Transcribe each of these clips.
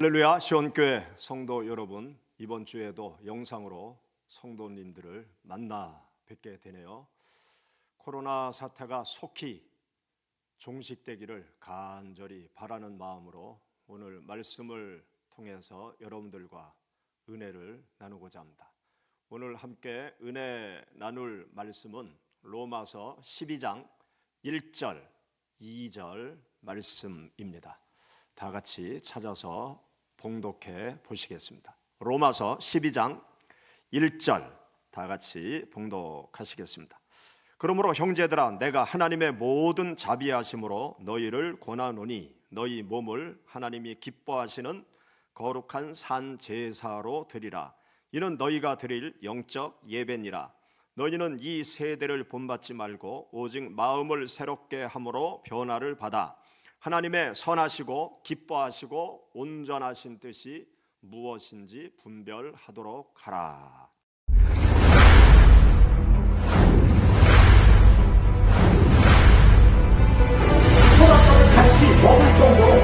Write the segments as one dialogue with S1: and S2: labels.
S1: 할렐루야 시온교회 성도 여러분 이번 주에도 영상으로 성도님들을 만나 뵙게 되네요. 코로나 사태가 속히 종식되기를 간절히 바라는 마음으로 오늘 말씀을 통해서 여러분들과 은혜를 나누고자 합니다. 오늘 함께 은혜 나눌 말씀은 로마서 12장 1절, 2절 말씀입니다. 다 같이 찾아서 봉독해 보시겠습니다. 로마서 12장 1절 다 같이 봉독하시겠습니다. 그러므로 형제들아 내가 하나님의 모든 자비하심으로 너희를 권하노니 너희 몸을 하나님이 기뻐하시는 거룩한 산 제사로 드리라 이는 너희가 드릴 영적 예배니라 너희는 이 세대를 본받지 말고 오직 마음을 새롭게 함으로 변화를 받아 하나님의 선하시고 기뻐하시고 온전하신 뜻이 무엇인지 분별하도록 하라.
S2: 같이 먹을 정도로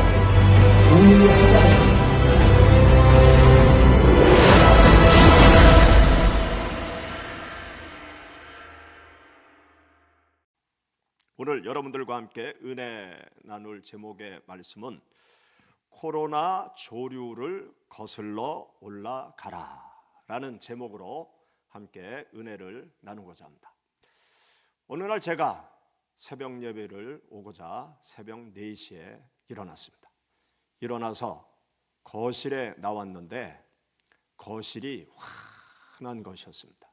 S2: 국민을 찾아
S1: 오늘 여러분들과 함께 은혜 나눌 제목의 말씀은 코로나 조류를 거슬러 올라가라 라는 제목으로 함께 은혜를 나누고자 합니다. 어느 날 제가 새벽 예배를 오고자 새벽 4시에 일어났습니다. 일어나서 거실에 나왔는데 거실이 환한 것이었습니다.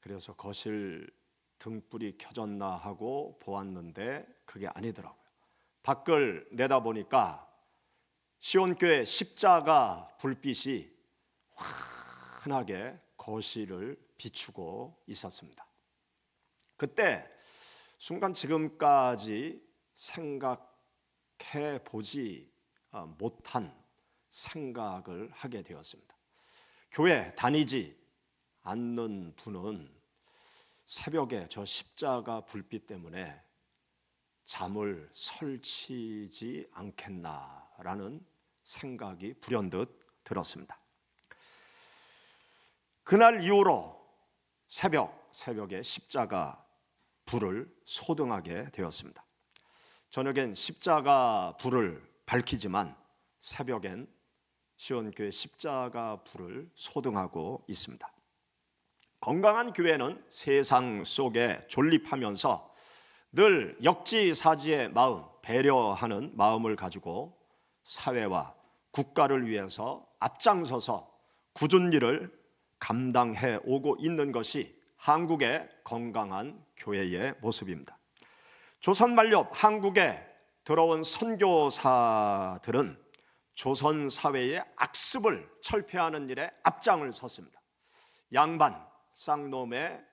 S1: 그래서 거실 등불이 켜졌나 하고 보았는데 그게 아니더라고요. 밖을 내다보니까 시온교회 십자가 불빛이 환하게 거실을 비추고 있었습니다. 그때 순간 지금까지 생각해 보지 어, 못한 생각을 하게 되었습니다. 교회 다니지 않는 분은 새벽에 저 십자가 불빛 때문에 잠을 설치지 않겠나라는 생각이 불현듯 들었습니다. 그날 이후로 새벽 새벽에 십자가 불을 소등하게 되었습니다. 저녁엔 십자가 불을 밝히지만 새벽엔 시온교회 십자가 불을 소등하고 있습니다. 건강한 교회는 세상 속에 존립하면서 늘 역지사지의 마음, 배려하는 마음을 가지고 사회와 국가를 위해서 앞장서서 굳은 일을 감당해 오고 있는 것이 한국의 건강한 교회의 모습입니다. 조선 만렵 한국에 들어온 선교사들은 조선 사회의 악습을 철폐하는 일에 앞장을 섰습니다. 양반, 쌍놈의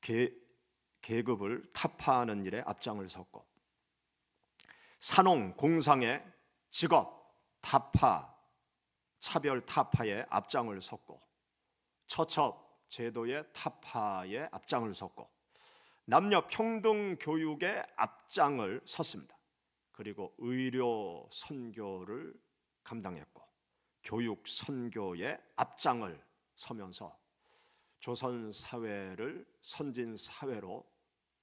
S1: 계, 계급을 타파하는 일에 앞장을 섰고 산홍 공상의 직업 타파 차별 타파에 앞장을 섰고 처첩 제도의 타파에 앞장을 섰고 남녀 평등 교육의 앞장을 섰습니다. 그리고 의료 선교를 감당했고 교육 선교의 앞장을 서면서 조선 사회를 선진 사회로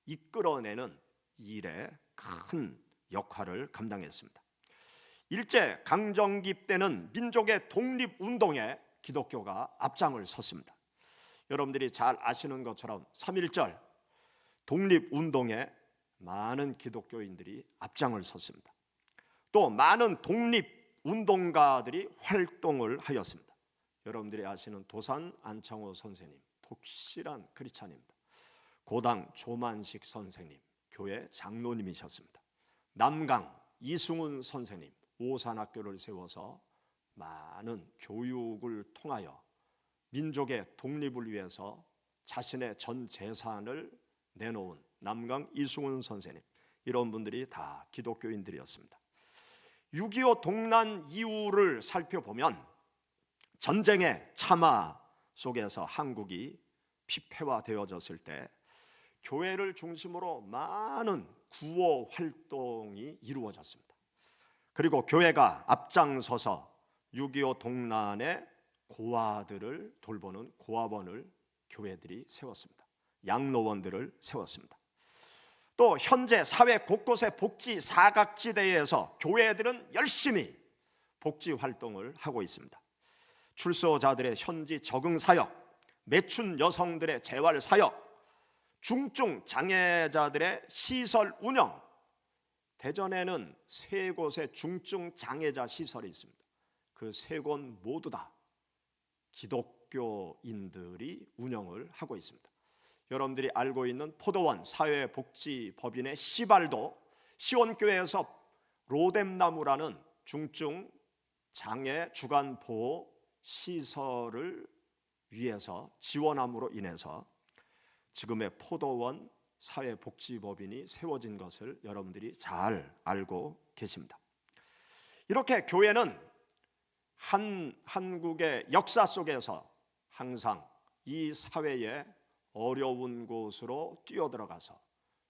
S1: 이끌어내는 일에 큰 역할을 감당했습니다. 일제 강점기 때는 민족의 독립 운동에 기독교가 앞장을 섰습니다. 여러분들이 잘 아시는 것처럼 3.1절 독립 운동에 많은 기독교인들이 앞장을 섰습니다. 또 많은 독립 운동가들이 활동을 하였습니다. 여러분들이 아시는 도산 안창호 선생님, 독실한 크리스찬입니다. 고당 조만식 선생님, 교회 장로님이셨습니다. 남강 이승훈 선생님, 오산학교를 세워서 많은 교육을 통하여 민족의 독립을 위해서 자신의 전 재산을 내놓은 남강 이승훈 선생님 이런 분들이 다 기독교인들이었습니다. 6.25 동란 이후를 살펴보면 전쟁의 참화 속에서 한국이 피폐화되어졌을 때 교회를 중심으로 많은 구호 활동이 이루어졌습니다. 그리고 교회가 앞장서서 6.25 동란의 고아들을 돌보는 고아원을 교회들이 세웠습니다. 양로원들을 세웠습니다. 또 현재 사회 곳곳의 복지 사각지대에서 교회들은 열심히 복지 활동을 하고 있습니다. 출소자들의 현지 적응 사역, 매춘 여성들의 재활 사역, 중증 장애자들의 시설 운영. 대전에는 세 곳의 중증 장애자 시설이 있습니다. 그 세 곳 모두 다 기독교인들이 운영을 하고 있습니다. 여러분들이 알고 있는 포도원 사회복지법인의 시발도 시원교회에서 로뎀나무라는 중증 장애 주간 보호 시설을 위해서 지원함으로 인해서 지금의 포도원 사회복지법인이 세워진 것을 여러분들이 잘 알고 계십니다. 이렇게 교회는 한 한국의 역사 속에서 항상 이 사회의 어려운 곳으로 뛰어들어가서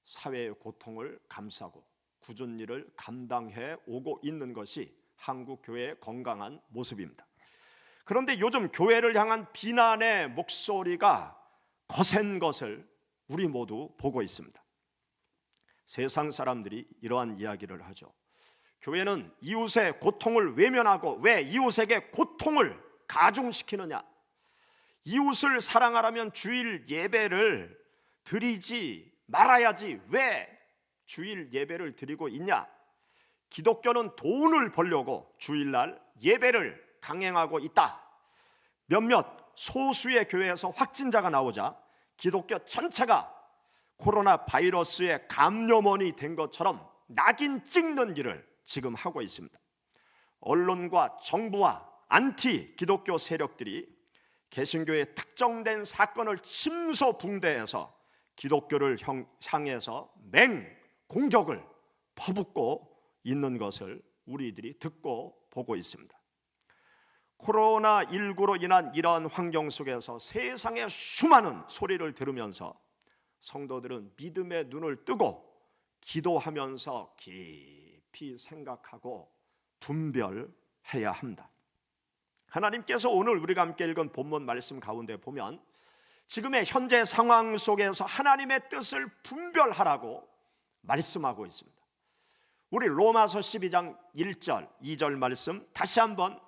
S1: 사회의 고통을 감싸고 굳은 일을 감당해 오고 있는 것이 한국 교회의 건강한 모습입니다. 그런데 요즘 교회를 향한 비난의 목소리가 거센 것을 우리 모두 보고 있습니다. 세상 사람들이 이러한 이야기를 하죠. 교회는 이웃의 고통을 외면하고 왜 이웃에게 고통을 가중시키느냐? 이웃을 사랑하라면 주일 예배를 드리지 말아야지 왜 주일 예배를 드리고 있냐? 기독교는 돈을 벌려고 주일날 예배를 강행하고 있다. 몇몇 소수의 교회에서 확진자가 나오자 기독교 전체가 코로나 바이러스의 감염원이 된 것처럼 낙인 찍는 일을 지금 하고 있습니다. 언론과 정부와 안티 기독교 세력들이 개신교의 특정된 사건을 침소붕대해서 기독교를 향해서 맹 공격을 퍼붓고 있는 것을 우리들이 듣고 보고 있습니다. 코로나 19로 인한 이러한 환경 속에서 세상의 수많은 소리를 들으면서 성도들은 믿음의 눈을 뜨고 기도하면서 깊이 생각하고 분별해야 합니다. 하나님께서 오늘 우리가 함께 읽은 본문 말씀 가운데 보면 지금의 현재 상황 속에서 하나님의 뜻을 분별하라고 말씀하고 있습니다. 우리 로마서 12장 1절, 2절 말씀 다시 한번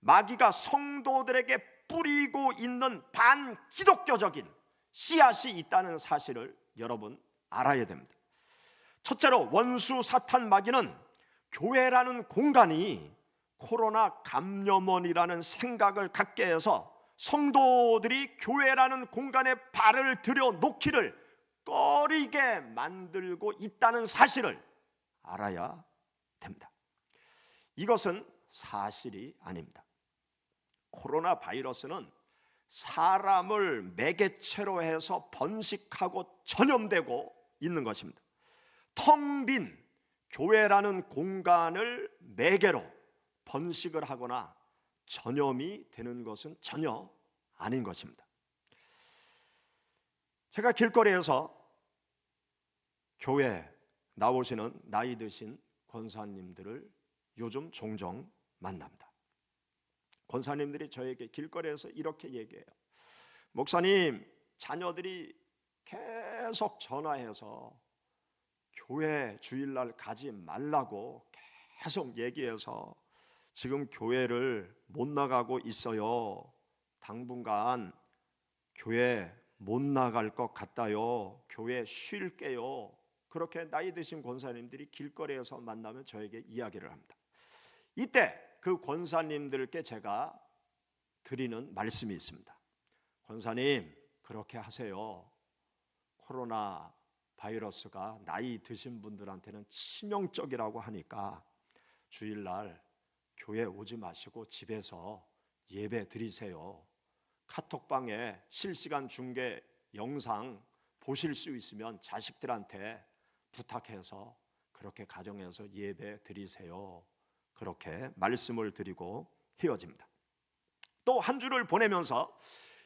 S1: 마귀가 성도들에게 뿌리고 있는 반기독교적인 씨앗이 있다는 사실을 여러분 알아야 됩니다. 첫째로 원수 사탄 마귀는 교회라는 공간이 코로나 감염원이라는 생각을 갖게 해서 성도들이 교회라는 공간에 발을 들여 놓기를 꺼리게 만들고 있다는 사실을 알아야 됩니다. 이것은 사실이 아닙니다. 코로나 바이러스는 사람을 매개체로 해서 번식하고 전염되고 있는 것입니다. 텅 빈 교회라는 공간을 매개로 번식을 하거나 전염이 되는 것은 전혀 아닌 것입니다. 제가 길거리에서 교회 나오시는 나이 드신 권사님들을 요즘 종종 만납니다. 권사님들이 저에게 길거리에서 이렇게 얘기해요. 목사님, 자녀들이 계속 전화해서 교회 주일날 가지 말라고 계속 얘기해서 지금 교회를 못 나가고 있어요. 당분간 교회 못 나갈 것 같다요. 교회 쉴게요. 그렇게 나이 드신 권사님들이 길거리에서 만나면 저에게 이야기를 합니다. 이때 그 권사님들께 제가 드리는 말씀이 있습니다. 권사님, 그렇게 하세요. 코로나 바이러스가 나이 드신 분들한테는 치명적이라고 하니까 주일날 교회 오지 마시고 집에서 예배 드리세요. 카톡방에 실시간 중계 영상 보실 수 있으면 자식들한테 부탁해서 그렇게 가정에서 예배 드리세요. 그렇게 말씀을 드리고 헤어집니다. 또 한 주를 보내면서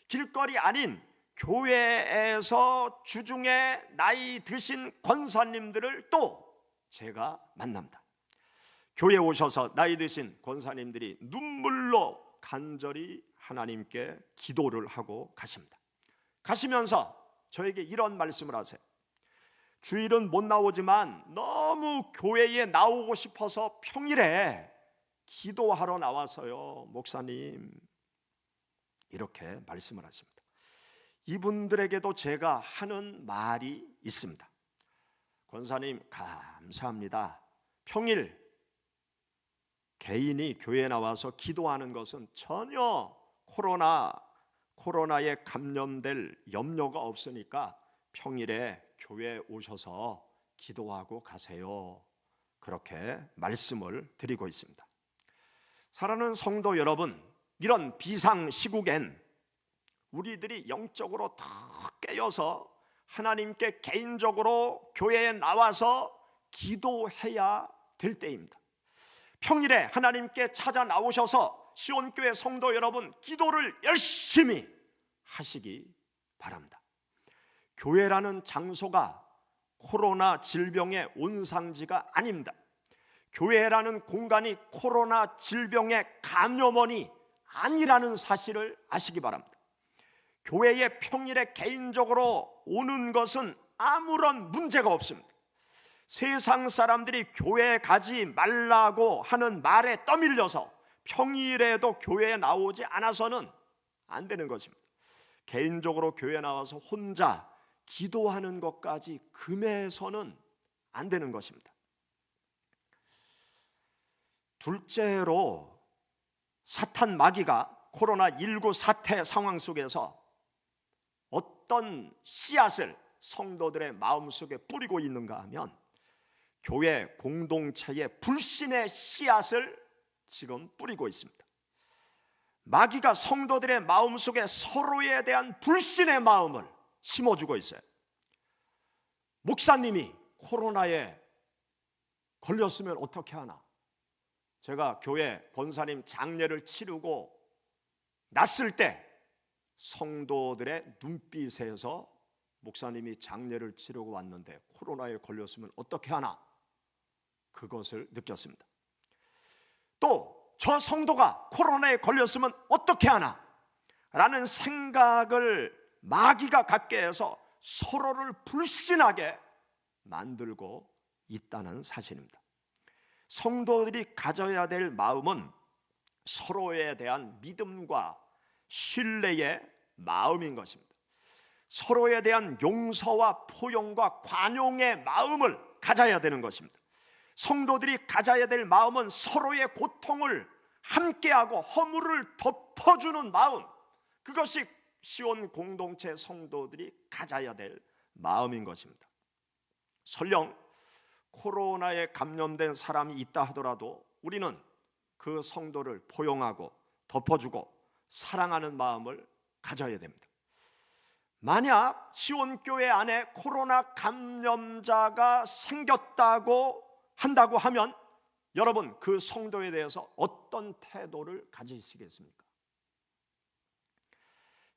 S1: 길거리 아닌 교회에서 주중에 나이 드신 권사님들을 또 제가 만납니다. 교회 오셔서 나이 드신 권사님들이 눈물로 간절히 하나님께 기도를 하고 가십니다. 가시면서 저에게 이런 말씀을 하세요. 주일은 못 나오지만 너무 교회에 나오고 싶어서 평일에 기도하러 나와서요, 목사님. 이렇게 말씀을 하십니다. 이분들에게도 제가 하는 말이 있습니다. 권사님, 감사합니다. 평일 개인이 교회에 나와서 기도하는 것은 전혀 코로나 코로나에 감염될 염려가 없으니까 평일에 교회에 오셔서 기도하고 가세요. 그렇게 말씀을 드리고 있습니다. 사랑하는 성도 여러분, 이런 비상 시국엔 우리들이 영적으로 더 깨어서 하나님께 개인적으로 교회에 나와서 기도해야 될 때입니다. 평일에 하나님께 찾아 나오셔서 시온교회 성도 여러분 기도를 열심히 하시기 바랍니다. 교회라는 장소가 코로나 질병의 온상지가 아닙니다. 교회라는 공간이 코로나 질병의 감염원이 아니라는 사실을 아시기 바랍니다. 교회에 평일에 개인적으로 오는 것은 아무런 문제가 없습니다. 세상 사람들이 교회에 가지 말라고 하는 말에 떠밀려서 평일에도 교회에 나오지 않아서는 안 되는 것입니다. 개인적으로 교회 에 나와서 혼자 기도하는 것까지 금해서는 안 되는 것입니다. 둘째로 사탄 마귀가 코로나19 사태 상황 속에서 어떤 씨앗을 성도들의 마음속에 뿌리고 있는가 하면 교회 공동체의 불신의 씨앗을 지금 뿌리고 있습니다. 마귀가 성도들의 마음속에 서로에 대한 불신의 마음을 심어주고 있어요. 목사님이 코로나에 걸렸으면 어떻게 하나? 제가 교회 권사님 장례를 치르고 났을 때 성도들의 눈빛에서 목사님이 장례를 치르고 왔는데 코로나에 걸렸으면 어떻게 하나? 그것을 느꼈습니다. 또 저 성도가 코로나에 걸렸으면 어떻게 하나? 라는 생각을 마귀가 갖게 해서 서로를 불신하게 만들고 있다는 사실입니다. 성도들이 가져야 될 마음은 서로에 대한 믿음과 신뢰의 마음인 것입니다. 서로에 대한 용서와 포용과 관용의 마음을 가져야 되는 것입니다. 성도들이 가져야 될 마음은 서로의 고통을 함께하고 허물을 덮어주는 마음. 그것이 시온 공동체 성도들이 가져야 될 마음인 것입니다. 설령 코로나에 감염된 사람이 있다 하더라도 우리는 그 성도를 포용하고 덮어주고 사랑하는 마음을 가져야 됩니다. 만약 시온교회 안에 코로나 감염자가 생겼다고 한다고 하면 여러분 그 성도에 대해서 어떤 태도를 가지시겠습니까?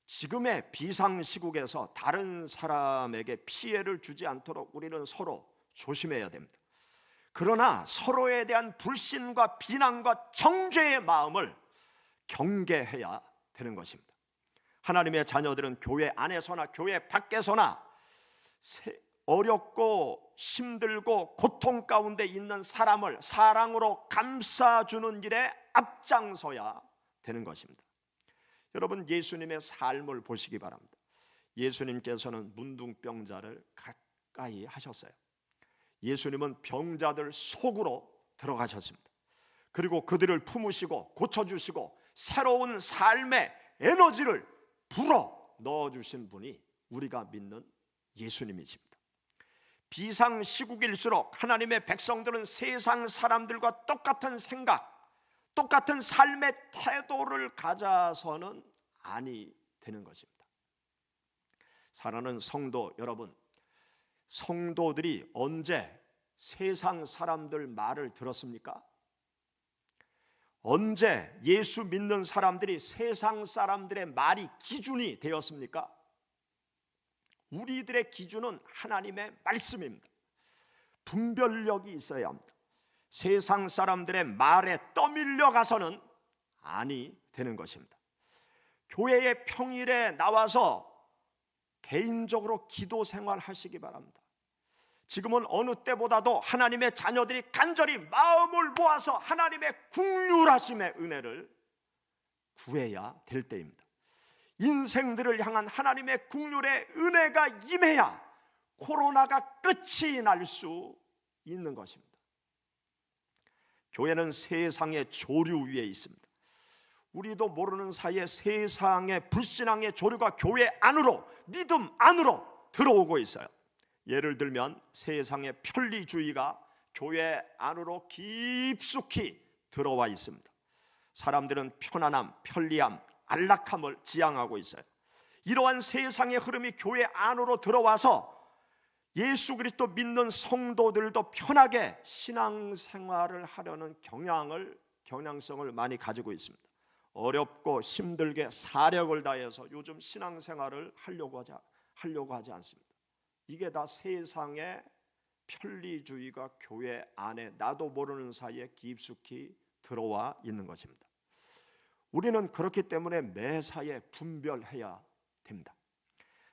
S1: 지금의 비상 시국에서 다른 사람에게 피해를 주지 않도록 우리는 서로 조심해야 됩니다. 그러나 서로에 대한 불신과 비난과 정죄의 마음을 경계해야 되는 것입니다. 하나님의 자녀들은 교회 안에서나 교회 밖에서나 어렵고 힘들고 고통 가운데 있는 사람을 사랑으로 감싸주는 일에 앞장서야 되는 것입니다. 여러분 예수님의 삶을 보시기 바랍니다. 예수님께서는 문둥병자를 가까이 하셨어요. 예수님은 병자들 속으로 들어가셨습니다. 그리고 그들을 품으시고 고쳐주시고 새로운 삶의 에너지를 불어 넣어주신 분이 우리가 믿는 예수님이십니다. 비상 시국일수록 하나님의 백성들은 세상 사람들과 똑같은 생각, 똑같은 삶의 태도를 가져서는 아니 되는 것입니다. 사랑하는 성도 여러분, 성도들이 언제 세상 사람들 말을 들었습니까? 언제 예수 믿는 사람들이 세상 사람들의 말이 기준이 되었습니까? 우리들의 기준은 하나님의 말씀입니다. 분별력이 있어야 합니다. 세상 사람들의 말에 떠밀려 가서는 아니 되는 것입니다. 교회의 평일에 나와서 개인적으로 기도 생활 하시기 바랍니다. 지금은 어느 때보다도 하나님의 자녀들이 간절히 마음을 모아서 하나님의 국률하심의 은혜를 구해야 될 때입니다. 인생들을 향한 하나님의 국률의 은혜가 임해야 코로나가 끝이 날 수 있는 것입니다. 교회는 세상의 조류 위에 있습니다. 우리도 모르는 사이에 세상의 불신앙의 조류가 교회 안으로 믿음 안으로 들어오고 있어요. 예를 들면 세상의 편리주의가 교회 안으로 깊숙이 들어와 있습니다. 사람들은 편안함, 편리함, 안락함을 지향하고 있어요. 이러한 세상의 흐름이 교회 안으로 들어와서 예수 그리스도 믿는 성도들도 편하게 신앙생활을 하려는 경향을 경향성을 많이 가지고 있습니다. 어렵고 힘들게 사력을 다해서 요즘 신앙생활을 하려고 하지 하려고 하지 않습니다. 이게 다 세상의 편리주의가 교회 안에 나도 모르는 사이에 깊숙이 들어와 있는 것입니다. 우리는 그렇기 때문에 매사에 분별해야 됩니다.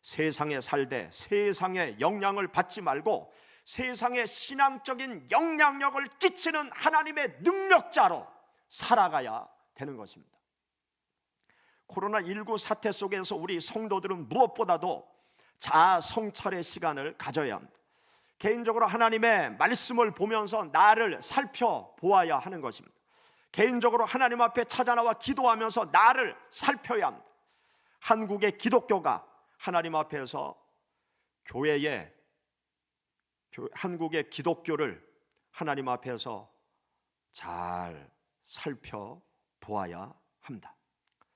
S1: 세상에 살되 세상의 영향을 받지 말고 세상의 신앙적인 영향력을 끼치는 하나님의 능력자로 살아가야 되는 것입니다. 코로나19 사태 속에서 우리 성도들은 무엇보다도 자아 성찰의 시간을 가져야 합니다. 개인적으로 하나님의 말씀을 보면서 나를 살펴보아야 하는 것입니다. 개인적으로 하나님 앞에 찾아나와 기도하면서 나를 살펴야 합니다. 한국의 기독교가 하나님 앞에서 교회의 한국의 기독교를 하나님 앞에서 잘 살펴보아야 합니다.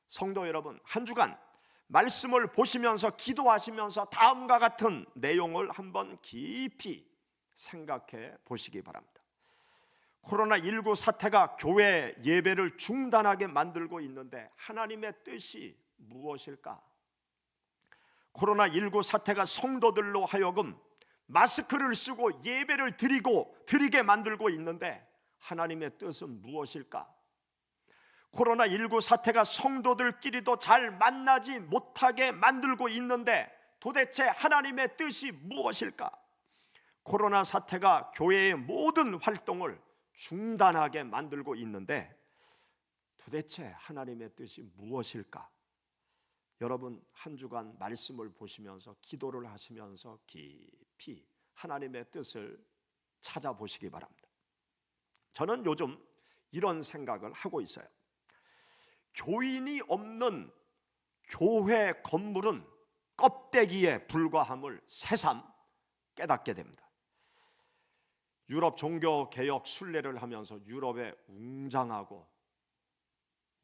S1: 성도 여러분, 한 주간 말씀을 보시면서 기도하시면서 다음과 같은 내용을 한번 깊이 생각해 보시기 바랍니다. 코로나19 사태가 교회 예배를 중단하게 만들고 있는데 하나님의 뜻이 무엇일까? 코로나19 사태가 성도들로 하여금 마스크를 쓰고 예배를 드리고 드리게 만들고 있는데 하나님의 뜻은 무엇일까? 코로나19 사태가 성도들끼리도 잘 만나지 못하게 만들고 있는데 도대체 하나님의 뜻이 무엇일까? 코로나 사태가 교회의 모든 활동을 중단하게 만들고 있는데 도대체 하나님의 뜻이 무엇일까? 여러분 한 주간 말씀을 보시면서 기도를 하시면서 깊이 하나님의 뜻을 찾아보시기 바랍니다. 저는 요즘 이런 생각을 하고 있어요. 교인이 없는 교회 건물은 껍데기에 불과함을 새삼 깨닫게 됩니다. 유럽 종교 개혁 순례를 하면서 유럽의 웅장하고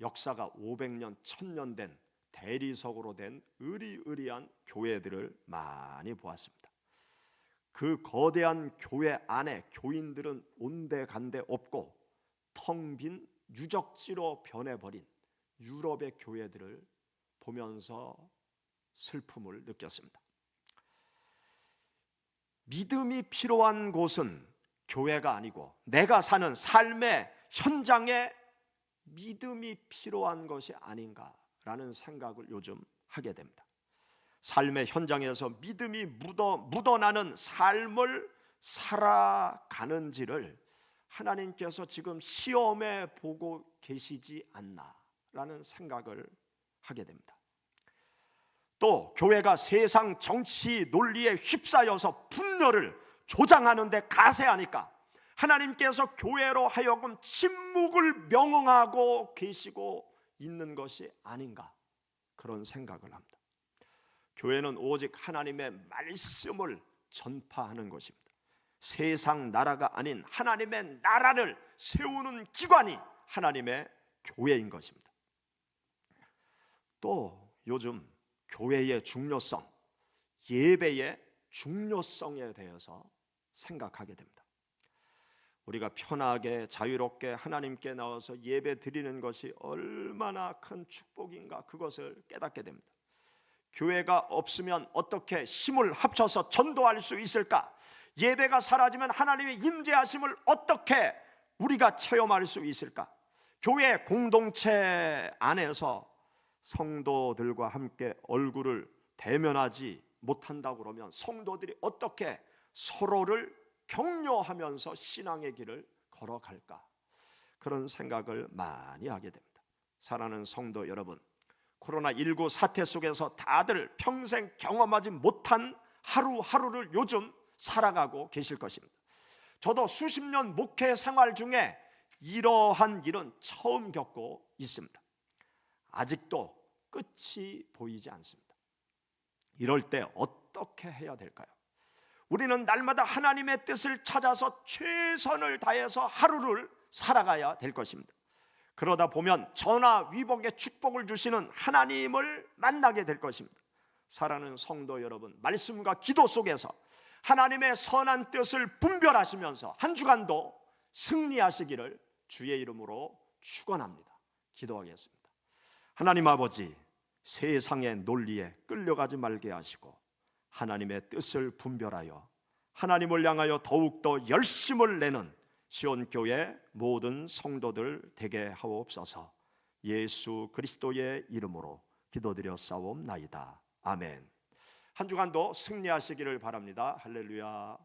S1: 역사가 500년, 1000년 된 대리석으로 된 의리의리한 교회들을 많이 보았습니다. 그 거대한 교회 안에 교인들은 온데간데 없고 텅 빈 유적지로 변해버린 유럽의 교회들을 보면서 슬픔을 느꼈습니다. 믿음이 필요한 곳은 교회가 아니고 내가 사는 삶의 현장에 믿음이 필요한 것이 아닌가 라는 생각을 요즘 하게 됩니다. 삶의 현장에서 믿음이 묻어 묻어나는 삶을 살아가는지를 하나님께서 지금 시험해 보고 계시지 않나 라는 생각을 하게 됩니다. 또 교회가 세상 정치 논리에 휩싸여서 분열을 조장하는데 가세하니까 하나님께서 교회로 하여금 침묵을 명령하고 계시고 있는 것이 아닌가 그런 생각을 합니다. 교회는 오직 하나님의 말씀을 전파하는 것입니다. 세상 나라가 아닌 하나님의 나라를 세우는 기관이 하나님의 교회인 것입니다. 또 요즘 교회의 중요성, 예배의 중요성에 대해서 생각하게 됩니다. 우리가 편하게 자유롭게 하나님께 나와서 예배 드리는 것이 얼마나 큰 축복인가 그것을 깨닫게 됩니다. 교회가 없으면 어떻게 힘을 합쳐서 전도할 수 있을까? 예배가 사라지면 하나님의 임재하심을 어떻게 우리가 체험할 수 있을까? 교회 공동체 안에서 성도들과 함께 얼굴을 대면하지 못한다고 그러면 성도들이 어떻게 서로를 격려하면서 신앙의 길을 걸어갈까? 그런 생각을 많이 하게 됩니다. 사랑하는 성도 여러분, 코로나19 사태 속에서 다들 평생 경험하지 못한 하루하루를 요즘 살아가고 계실 것입니다. 저도 수십 년 목회 생활 중에 이러한 일은 처음 겪고 있습니다. 아직도 끝이 보이지 않습니다. 이럴 때 어떻게 해야 될까요? 우리는 날마다 하나님의 뜻을 찾아서 최선을 다해서 하루를 살아가야 될 것입니다. 그러다 보면 전화 위복의 축복을 주시는 하나님을 만나게 될 것입니다. 사랑하는 성도 여러분, 말씀과 기도 속에서 하나님의 선한 뜻을 분별하시면서 한 주간도 승리하시기를 주의 이름으로 축원합니다. 기도하겠습니다. 하나님 아버지, 세상의 논리에 끌려가지 말게 하시고 하나님의 뜻을 분별하여 하나님을 향하여 더욱더 열심을 내는 시온 교회 모든 성도들 되게 하옵소서. 예수 그리스도의 이름으로 기도드려 싸움나이다. 아멘. 한 주간도 승리하시기를 바랍니다. 할렐루야.